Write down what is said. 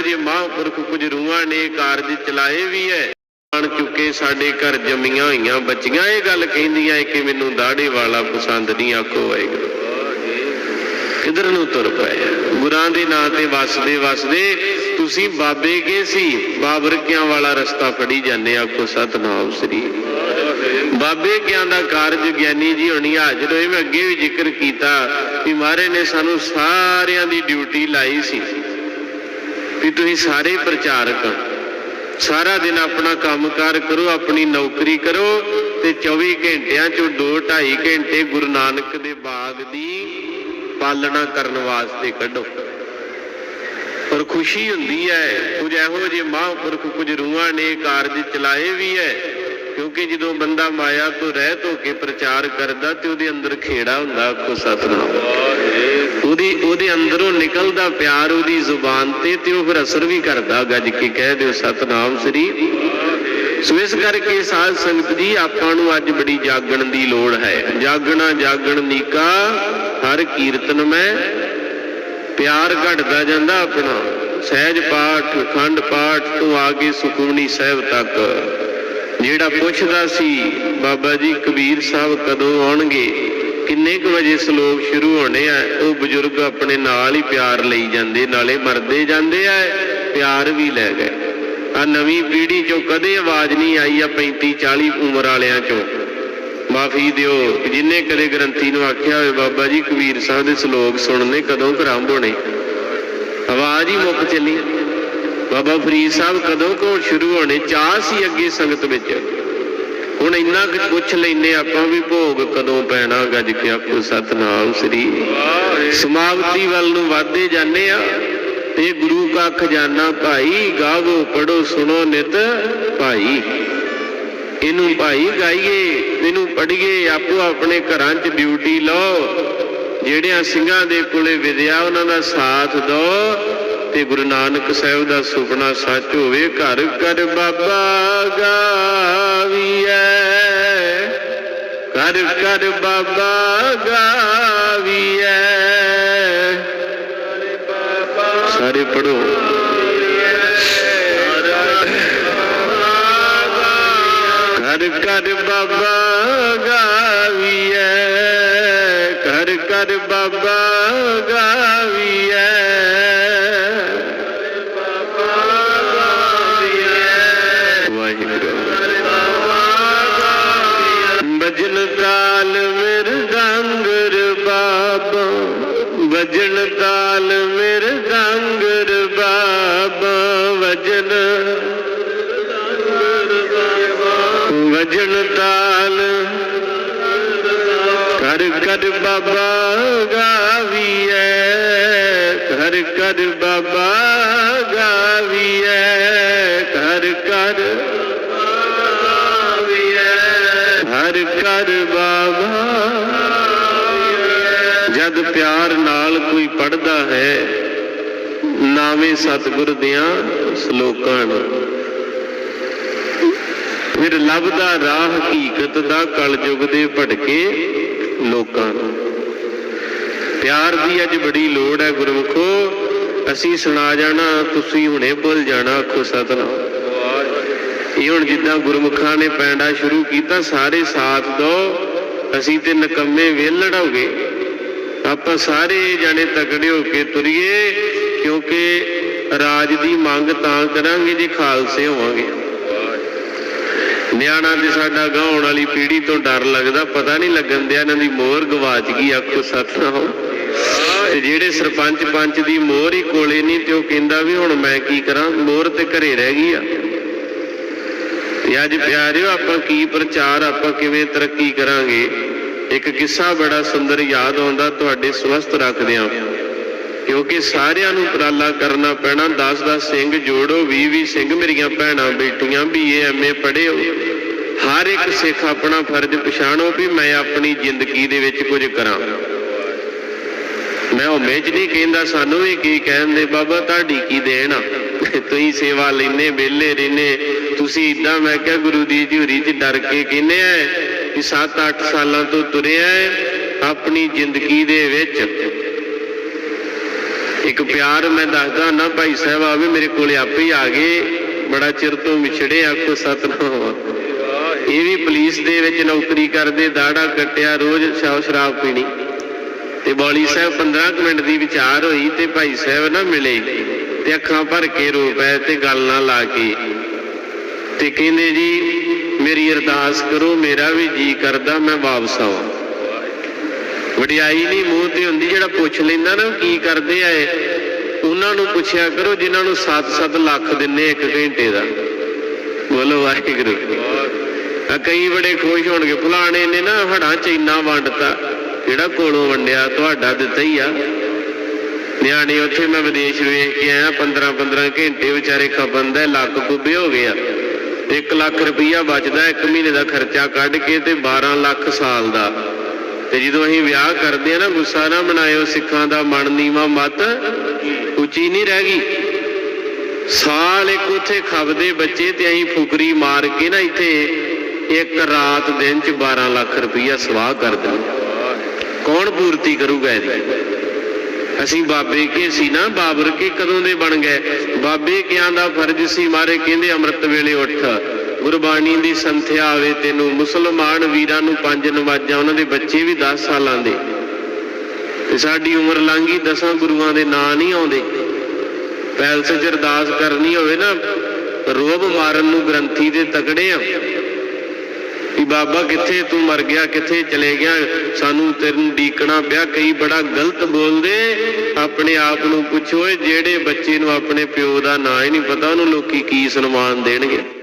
ਇਹੋ ਜਿਹੇ ਮਹਾਂਪੁਰਖ ਕੁਝ ਰੂਹਾਂ ਨੇ ਕਾਰਜ ਚਲਾਏ ਵੀ ਹੈ ਬਣ ਚੁੱਕੇ ਸਾਡੇ ਘਰ ਜੰਮੀਆਂ ਹੋਈਆਂ, ਬੱਚੀਆਂ ਇਹ ਗੱਲ ਕਹਿੰਦੀਆਂ ਏ ਕਿ ਮੈਨੂੰ ਦਾੜੇ ਵਾਲਾ ਪਸੰਦ ਨਹੀਂ, ਆਖੋ ਵਾਹਿਗੁਰੂ। ਕਿਧਰ ਨੂੰ ਤੁਰ ਪਏ ਗੁਰਾਂ ਦੇ ਨਾਂ ਤੇ ਵਸਦੇ ਵਸਦੇ ਤੁਸੀਂ ਬਾਬੇ ਕੇ ਸੀ? ਬਾਬਰ ਕਿਆਂ ਵਾਲਾ ਰਸਤਾ ਫੜੀ ਜਾਂਦੇ, ਆਖੋ ਸਤਨਾਮ ਸ੍ਰੀ। ਬਾਬੇ ਕਿਆਂ ਦਾ ਕਾਰਜ ਗਿਆਨੀ ਜੀ ਹੋਣੀ, ਹਾਜ਼ਰ ਹੋਏ, ਮੈਂ ਅੱਗੇ ਵੀ ਜ਼ਿਕਰ ਕੀਤਾ ਕਿ ਮਹਾਰਾਜ ਨੇ ਸਾਨੂੰ ਸਾਰਿਆਂ ਦੀ ਡਿਊਟੀ ਲਾਈ ਸੀ। ਵੀ ਤੁਸੀਂ ਸਾਰੇ ਪ੍ਰਚਾਰਕ ਸਾਰਾ ਦਿਨ ਆਪਣਾ ਕੰਮਕਾਰ ਕਰੋ, ਆਪਣੀ ਨੌਕਰੀ ਕਰੋ ਤੇ 24 ਘੰਟਿਆਂ ਚੋਂ 2 2.5 ਘੰਟੇ ਗੁਰੂ ਨਾਨਕ ਦੇ ਬਾਗ ਦੀ ਪਾਲਣਾ ਕਰਨ ਵਾਸਤੇ ਕੱਢੋ। ਔਰ ਖੁਸ਼ੀ ਹੁੰਦੀ ਹੈ, ਕੁਝ ਇਹੋ ਜਿਹੇ ਮਹਾਂਪੁਰਖ, ਕੁਝ ਰੂਹਾਂ ਨੇ ਕਾਰਜ ਚਲਾਏ ਵੀ ਹੈ। ਕਿਉਂਕਿ ਜਦੋਂ ਬੰਦਾ ਮਾਇਆ ਤੋਂ ਰਹਿਤ ਹੋ ਕੇ ਪ੍ਰਚਾਰ ਕਰਦਾ ਤੇ ਉਹਦੇ ਅੰਦਰ ਖੇੜਾ ਹੁੰਦਾ ਆਖੋ ਸਤਨਾਮ। ਉਹਦੀ, ਉਹਦੇ ਅੰਦਰੋਂ ਨਿਕਲਦਾ ਪਿਆਰ ਉਹਦੀ ਜ਼ੁਬਾਨ ਤੇ ਤੇ ਉਹ ਫਿਰ ਅਸਰ ਵੀ ਕਰਦਾ ਗੱਜ ਕੇ ਕਹਿ ਦਿਓ ਸਤਨਾਮ ਸ੍ਰੀ ਸੋ ਇਸ ਕਰਕੇ ਸਾਧ ਸੰਗਤ ਜੀ, ਆਪਾਂ ਨੂੰ ਅੱਜ ਬੜੀ ਜਾਗਣ ਦੀ ਲੋੜ ਹੈ। ਜਾਗਣਾ, ਜਾਗਣ ਨੀਕਾ ਹਰ ਕੀਰਤਨ ਮੈਂ। ਪਿਆਰ ਘਟਦਾ ਜਾਂਦਾ ਆਪਣਾ। ਸਹਿਜ ਪਾਠ, ਖੰਡ ਪਾਠ ਤੋਂ ਆ ਕੇ ਸੁਖਮਨੀ ਸਾਹਿਬ ਤੱਕ। ਜਿਹੜਾ ਪੁੱਛਦਾ ਸੀ, ਬਾਬਾ ਜੀ ਕਬੀਰ ਸਾਹਿਬ ਕਦੋਂ ਆਉਣਗੇ? ਕਿੰਨੇ ਕੁ ਵਜੇ ਸ਼ਲੋਕ ਸ਼ੁਰੂ ਹੋਣੇ ਆ? ਉਹ ਬਜ਼ੁਰਗ ਆਪਣੇ ਨਾਲ ਹੀ ਪਿਆਰ ਲਈ ਜਾਂਦੇ, ਨਾਲੇ ਮਰਦੇ ਜਾਂਦੇ ਆ, ਪਿਆਰ ਵੀ ਲੈ ਗਏ। ਆ ਨਵੀਂ ਪੀੜ੍ਹੀ ਚੋਂ ਕਦੇ ਆਵਾਜ਼ ਨਹੀਂ ਆਈ ਆ 35 40 ਉਮਰ ਵਾਲਿਆਂ ਚੋਂ। ਮਾਫੀ ਦਿਓ, ਜਿੰਨੇ ਕਦੇ ਗ੍ਰੰਥੀ ਨੂੰ ਆਖਿਆ ਹੋਵੇ, ਬਾਬਾ ਜੀ ਕਬੀਰ ਸਾਹਿਬ ਦੇ ਸ਼ਲੋਕ ਸੁਣਨੇ ਕਦੋਂ ਆਰੰਭ ਹੋਣੇ? ਆਵਾਜ਼ ਹੀ ਮੁੱਕ ਚੱਲੀ। ਬਾਬਾ ਫਰੀਦ ਸਾਹਿਬ ਕਦੋਂ ਕੋ ਸ਼ੁਰੂ ਹੋਣੇ ਚਾਹ ਸੀ ਅੱਗੇ ਸੰਗਤ ਵਿੱਚ। ਹੁਣ ਇੰਨਾ ਕੁ ਪੁੱਛ ਲੈਨੇ ਆਪਾਂ ਵੀ ਭੋਗ ਕਦੋਂ ਪੈਣਾ, ਗੱਜ ਕੇ ਆਪੋ ਸਤਨਾਮ ਸ੍ਰੀ। ਸਮਾਪਤੀ ਵੱਲ ਨੂੰ ਵਧਦੇ ਜਾਂਦੇ ਆ ਤੇ ਗੁਰੂ ਕਾ ਖਜ਼ਾਨਾ ਭਾਈ, ਗਾਵੋ ਪੜੋ ਸੁਣੋ ਨਿਤ ਭਾਈ। ਇਹਨੂੰ ਭਾਈ ਗਾਈਏ, ਇਹਨੂੰ ਪੜ੍ਹੀਏ, ਆਪੋ ਆਪਣੇ ਘਰਾਂ 'ਚ ਡਿਊਟੀ ਲਓ। ਜਿਹੜਿਆਂ ਸਿੰਘਾਂ ਦੇ ਕੋਲੇ ਵਿਦਿਆ, ਉਹਨਾਂ ਦਾ ਸਾਥ ਦਿਓ। ਤੇ ਗੁਰੂ ਨਾਨਕ ਸਾਹਿਬ ਦਾ ਸੁਪਨਾ ਸੱਚ ਹੋਵੇ, ਘਰ ਘਰ ਬਾਬਾ ਗਾਵੀਐ। ਘਰ ਘਰ ਬਾਬਾ ਗਾਵੀਐ। ਸਾਰੇ ਪੜੋ ਘਰ ਘਰ ਬਾਬਾ ਗਾਵੀਐ। ਘਰ ਘਰ ਬਾਬਾ ਗਾਵੀਐ ਤਾਲ ਕਰ ਕਰ ਬਾਬਾ ਗਾਵੀਐ ਕਰ ਕਰ ਬਾਬਾ ਗਾਵੀਐ ਕਰ ਕਰ ਹਰ ਕਰ ਬਾਬਾ ਜਦ ਪਿਆਰ ਨਾਲ ਕੋਈ ਪੜਦਾ ਹੈ, ਨਾਵੇਂ ਸਤਿਗੁਰ ਦਿਆਂ ਸ਼ਲੋਕਾਂ ਨੂੰ। ਫਿਰ ਲੱਭਦਾ ਰਾਹ ਹਕੀਕਤ ਦਾ ਕਲਯੁਗ ਦੇ ਭਟਕੇ ਲੋਕਾਂ ਨੂੰ। ਪਿਆਰ ਦੀ ਅੱਜ ਬੜੀ ਲੋੜ ਹੈ ਗੁਰਮੁਖੋ, ਅਸੀਂ ਸੁਣਾ ਜਾਣਾ, ਤੁਸੀਂ ਹੁਣੇ ਭੁੱਲ ਜਾਣਾ, ਆਖੋ ਸਤਨਾਮ। ਇਹ ਹੁਣ ਜਿੱਦਾਂ ਗੁਰਮੁਖਾਂ ਨੇ ਪੈਂਡਾ ਸ਼ੁਰੂ ਕੀਤਾ, ਸਾਰੇ ਸਾਥ ਦਿਓ ਅਸੀਂ ਤੇ ਨਕੰਮੇ ਵਿਹਲੜ ਹੋ ਗਏ ਆਪਾਂ ਸਾਰੇ ਜਾਣੇ ਤਕੜੇ ਹੋ ਕੇ ਤੁਰੀਏ, ਕਿਉਂਕਿ ਰਾਜ ਦੀ ਮੰਗ ਤਾਂ ਕਰਾਂਗੇ ਜੇ ਖਾਲਸੇ ਹੋਵਾਂਗੇ। ਨਿਆਣਾ ਤੇ ਸਾਡਾ ਗਾਉਣ ਵਾਲੀ ਪੀੜ੍ਹੀ ਤੋਂ ਡਰ ਲੱਗਦਾ, ਪਤਾ ਨਹੀਂ ਲੱਗਣ ਦਿਆ ਇਹਨਾਂ ਦੀ ਮੋਹਰ ਗਵਾਚ ਗਈ ਆਖੋ ਸਤਨਾਮ ਤੇ ਜਿਹੜੇ ਸਰਪੰਚ ਪੰਚ ਦੀ ਮੋਹਰ ਹੀ ਕੋਲੇ ਨਹੀਂ, ਤੇ ਉਹ ਕਹਿੰਦਾ ਵੀ ਹੁਣ ਮੈਂ ਕੀ ਕਰਾਂ, ਮੋਹਰ ਤੇ ਘਰੇ ਰਹਿ ਗਈ ਆ। ਤੇ ਅੱਜ ਪਿਆਰਿਓ, ਆਪਾਂ ਕੀ ਪ੍ਰਚਾਰ, ਆਪਾਂ ਕਿਵੇਂ ਤਰੱਕੀ ਕਰਾਂਗੇ? ਇੱਕ ਕਿੱਸਾ ਬੜਾ ਸੁੰਦਰ ਯਾਦ ਆਉਂਦਾ, ਤੁਹਾਡੇ ਸਵਸਥ ਰੱਖਦੇ ਰੱਖਦਿਆਂ। ਕਿਉਂਕਿ ਸਾਰਿਆਂ ਨੂੰ ਉਪਰਾਲਾ ਕਰਨਾ ਪੈਣਾ। 10-10 ਸਿੰਘ ਜੋੜੋ 20-20 ਸਿੰਘ ਮੇਰੀਆਂ ਭੈਣਾਂ, ਬੇਟੀਆਂ ਵੀ ਐਮਏ ਪੜ੍ਹੇ ਹਰ ਇੱਕ ਸਿੱਖ ਆਪਣਾ ਫਰਜ਼ ਪਛਾਣੋ ਵੀ ਮੈਂ ਆਪਣੀ ਜ਼ਿੰਦਗੀ ਦੇ ਵਿੱਚ ਕੁਝ ਕਰਾਂ। ਮੈਂ ਉਹ ਮੇਜ ਨਹੀਂ ਕਹਿੰਦਾ, ਸਾਨੂੰ ਵੀ ਕੀ ਕਹਿੰਦੇ ਬਾਬਾ ਤੁਹਾਡੀ ਕੀ ਦੇਣ ਤੁਸੀਂ ਸੇਵਾ ਲੈਨੇ ਵਿਹਲੇ ਰਹਿੰਦੇ। ਤੁਸੀਂ ਇਦਾਂ ਮੈਂ ਕਿਹਾ ਗੁਰੂ ਦੀ ਹਜ਼ੂਰੀ 'ਚ ਡਰ ਕੇ ਕਹਿੰਦੇ ਆ ਕਿ 7-8 ਸਾਲਾਂ ਤੋਂ ਤੁਰਿਆ ਆਪਣੀ ਜ਼ਿੰਦਗੀ ਦੇ ਵਿੱਚ। ਇੱਕ ਪਿਆਰ ਮੈਂ ਦੱਸਦਾ ਨਾ, ਭਾਈ ਸਾਹਿਬ ਆਵੇ ਮੇਰੇ ਕੋਲੇ ਆਪੇ ਹੀ ਆ ਗਏ। ਬੜਾ ਚਿਰ ਤੋਂ ਵਿਛੜੇ ਆਖੋ ਸਤਨਾਮ। ਇਹ ਵੀ ਪੁਲਿਸ ਦੇ ਵਿੱਚ ਨੌਕਰੀ ਕਰਦੇ ਦਾੜਾ ਕੱਟਿਆ, ਰੋਜ਼ ਸ਼ਾਹ ਸ਼ਰਾਬ ਪੀਣੀ। ਤੇ ਬੌਲੀ ਸਾਹਿਬ 15 ਕੁ ਮਿੰਟ ਦੀ ਵਿਚਾਰ ਹੋਈ ਤੇ ਭਾਈ ਸਾਹਿਬ ਨਾ ਮਿਲੇ ਤੇ ਅੱਖਾਂ ਭਰ ਕੇ ਰੋ ਪਏ ਤੇ ਗੱਲ ਨਾ ਲਾ ਕੇ। ਤੇ ਕਹਿੰਦੇ ਜੀ, ਮੇਰੀ ਅਰਦਾਸ ਕਰੋ, ਮੇਰਾ ਵੀ ਜੀ ਕਰਦਾ, ਮੈਂ ਵਾਪਸ ਆਵਾਂ। ਵਡਿਆਈ ਨਹੀਂ, ਮੂੰਹ ਤੇ ਹੁੰਦੀ ਜਿਹੜਾ ਪੁੱਛ ਲੈਂਦਾ ਨਾ, ਕੀ ਕਰਦੇ ਆ ਉਹਨਾਂ ਨੂੰ ਪੁੱਛਿਆ ਕਰੋ, ਜਿਨ੍ਹਾਂ ਨੂੰ 7-7 ਲੱਖ ਦਿੰਨੇ ਇੱਕ ਘੰਟੇ ਦਾ। ਬੋਲੋ ਵਾਹਿਗੁਰੂ। ਕਈ ਬੜੇ ਖੁਸ਼ ਹੋਣਗੇ। ਫਲਾਣੇ ਨੇ ਨਾ ਹੜਾਂ ਚ ਇੰਨਾ ਵੰਡਤਾ। ਜਿਹੜਾ ਕੋਲੋਂ ਵੰਡਿਆ, ਤੁਹਾਡਾ ਦਿੱਤਾ ਹੀ ਆ। ਨਿਆਣੇ ਉੱਥੇ ਮੈਂ ਵਿਦੇਸ਼ ਵੇਖ ਕੇ ਆਇਆ 15-15 ਘੰਟੇ ਵਿਚਾਰੇ ਖਪੰਦਾ ਲੱਖ ਕੁੱਬੇ ਹੋ ਗਿਆ 1 ਲੱਖ ਰੁਪਈਆ ਬਚਦਾ, ਇੱਕ ਮਹੀਨੇ ਦਾ ਖਰਚਾ ਕੱਢ ਕੇ ਤੇ 12 ਲੱਖ ਸਾਲ ਦਾ। ਤੇ ਜਦੋਂ ਅਸੀਂ ਵਿਆਹ ਕਰਦੇ ਆ ਨਾ, ਗੁੱਸਾ ਨਾ ਮਨਾਇਓ, ਸਿੱਖਾਂ ਦਾ ਮਨ ਨੀਵਾ ਮਤ ਉੱਚੀ ਨਹੀਂ ਰਹਿ ਗਈ। ਸਾਲ ਇੱਕ ਉੱਥੇ ਖਬਦੇ ਬੱਚੇ ਤੇ ਅਸੀਂ ਫੁਕਰੀ ਮਾਰ ਕੇ ਨਾ ਇੱਥੇ ਇੱਕ ਰਾਤ ਦਿਨ ਚ 12 ਲੱਖ ਰੁਪਈਆ ਸਵਾਹ ਕਰ ਦਿੰਦੇ ਕੌਣ ਪੂਰਤੀ ਕਰੂਗਾ ਇਹਦੀ? ਅਸੀਂ ਬਾਬੇ ਕੇ ਸੀ ਨਾ, ਬਾਬਰ ਕੇ ਕਦੋਂ ਦੇ ਬਣ ਗਏ? ਬਾਬੇ ਕਿਆਂ ਦਾ ਫਰਜ਼ ਸੀ? ਮਾਰੇ ਕਹਿੰਦੇ, ਅੰਮ੍ਰਿਤ ਵੇਲੇ ਉੱਠ। ਗੁਰਬਾਣੀ ਦੀ ਸੰਥਿਆ ਆਵੇ, ਤੈਨੂੰ ਮੁਸਲਮਾਨ ਵੀਰਾਂ ਨੂੰ ਪੰਜ ਨਵਾਜ਼ਾਂ, ਉਹਨਾਂ ਦੇ ਬੱਚੇ ਵੀ 10 ਸਾਲਾਂ ਦੇ। ਤੇ ਸਾਡੀ ਉਮਰ ਲੰਘੀ, ਦਸਾਂ ਗੁਰੂਆਂ ਦੇ ਨਾਂ ਨਹੀਂ ਆਉਂਦੇ। ਪੈਲਸ ਚ ਅਰਦਾਸ ਕਰਨੀ ਹੋਵੇ ਨਾ, ਰੋਬ ਮਾਰਨ ਨੂੰ ਗ੍ਰੰਥੀ ਦੇ ਤਕੜੇ ਆ। ਵੀ ਬਾਬਾ ਕਿੱਥੇ, ਤੂੰ ਮਰ ਗਿਆ, ਕਿੱਥੇ ਚਲੇ ਗਿਆ? ਸਾਨੂੰ ਤੈਨੂੰ ਡੀਕਣਾ ਪਿਆ, ਕਈ ਬੜਾ ਗਲਤ ਬੋਲਦੇ। ਆਪਣੇ ਆਪ ਨੂੰ ਪੁੱਛੋ ਜਿਹੜੇ ਬੱਚੇ ਨੂੰ ਆਪਣੇ ਪਿਓ ਦਾ ਨਾਂ ਹੀ ਨਹੀਂ ਪਤਾ, ਉਹਨੂੰ ਲੋਕੀ ਕੀ ਸਨਮਾਨ ਦੇਣਗੇ?